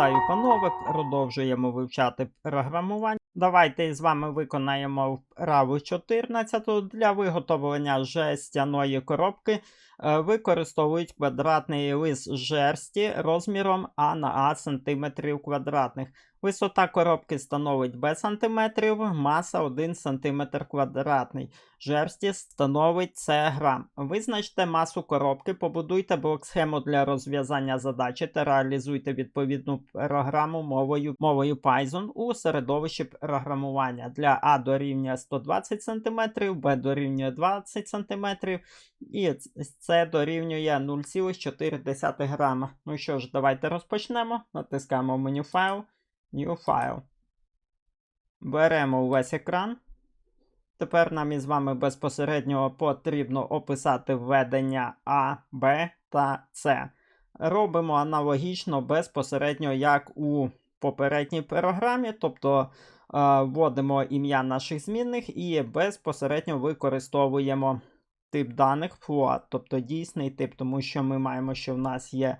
Вітаю, панове! Продовжуємо вивчати програмування. Давайте з вами виконаємо вправу 14 для виготовлення жестяної коробки. Е, Використовують квадратний лист жерсті розміром А на А сантиметрів квадратних. Висота коробки становить Б сантиметрів, маса 1 см квадратний. Жерсті становить С грам. Визначте масу коробки, побудуйте блок-схему для розв'язання задачі та реалізуйте відповідну програму мовою, мовою Python у середовищі програмування. Для А дорівнює 120 см, Б дорівнює 20 см і С дорівнює 0,4 грама. Ну що ж, давайте розпочнемо. Натискаємо меню файл. New File. Беремо увесь екран. Тепер нам із вами безпосередньо потрібно описати введення А, Б та С. Робимо аналогічно безпосередньо, як у попередній програмі, тобто вводимо ім'я наших змінних і безпосередньо використовуємо тип даних float, тобто дійсний тип, тому що ми маємо, що в нас є е,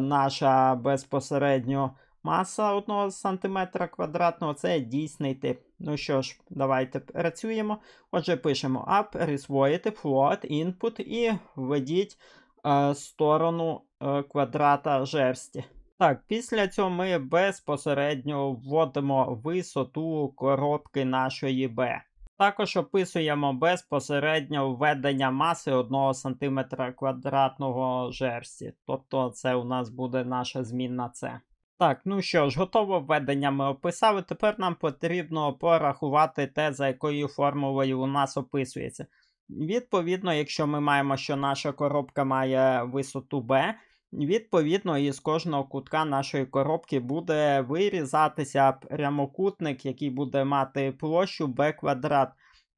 наша безпосередньо. Маса 1 см квадратного це дійсний тип. Ну що ж, давайте працюємо. Отже, пишемо up, присвоїти, float, input і введіть е, сторону е, квадрата жерсті. Так, після цього ми безпосередньо вводимо висоту коробки нашої B. Також описуємо безпосередньо введення маси 1 см квадратного жерсті. Тобто це у нас буде наша змінна С. Так, ну що ж, готово введення ми описали. Тепер нам потрібно порахувати те, за якою формулою у нас описується. Відповідно, якщо ми маємо, що наша коробка має висоту B, відповідно, із кожного кутка нашої коробки буде вирізатися прямокутник, який буде мати площу B квадрат.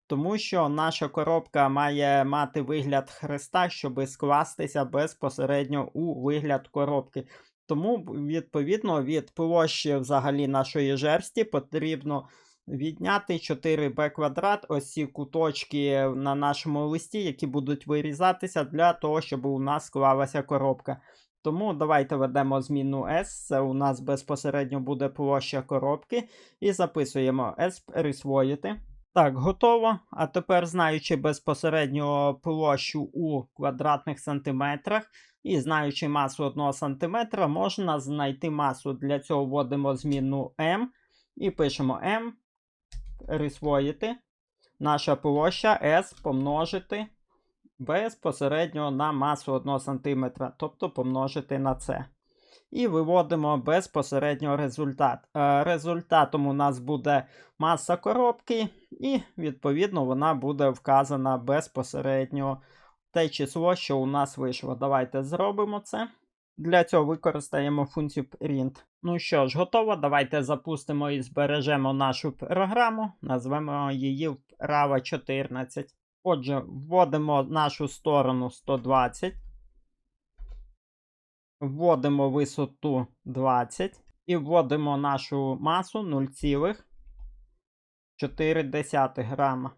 Тому що наша коробка має мати вигляд хреста, щоб скластися безпосередньо у вигляд коробки. Тому, відповідно, від площі взагалі нашої жерсті потрібно відняти 4b квадрат, ось ці куточки на нашому листі, які будуть вирізатися для того, щоб у нас склалася коробка. Тому давайте ведемо зміну S, це у нас безпосередньо буде площа коробки. І записуємо S присвоїти. Так, готово. А тепер, знаючи безпосередньо площу у квадратних сантиметрах і знаючи масу 1 см, можна знайти масу. Для цього вводимо зміну m і пишемо m, присвоїти. Наша площа S помножити безпосередньо на масу 1 см, тобто помножити на це. І виводимо безпосередньо результат. Е, Результатом у нас буде маса коробки, і, відповідно, вона буде вказана безпосередньо те число, що у нас вийшло. Давайте зробимо це. Для цього використаємо функцію print. Ну що ж, готово. Давайте запустимо і збережемо нашу програму. Назвемо її вправа 14. Отже, вводимо нашу сторону 120. Вводимо висоту 20 і вводимо нашу масу 0,4 грама.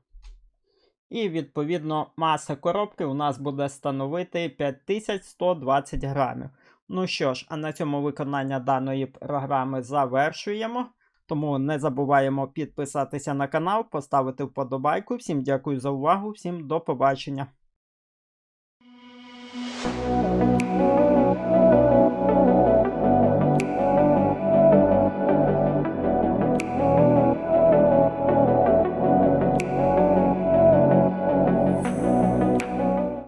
І, відповідно, маса коробки у нас буде становити 5120 грамів. Ну що ж, а на цьому виконання даної програми завершуємо. Тому не забуваємо підписатися на канал, поставити вподобайку. Всім дякую за увагу, всім до побачення.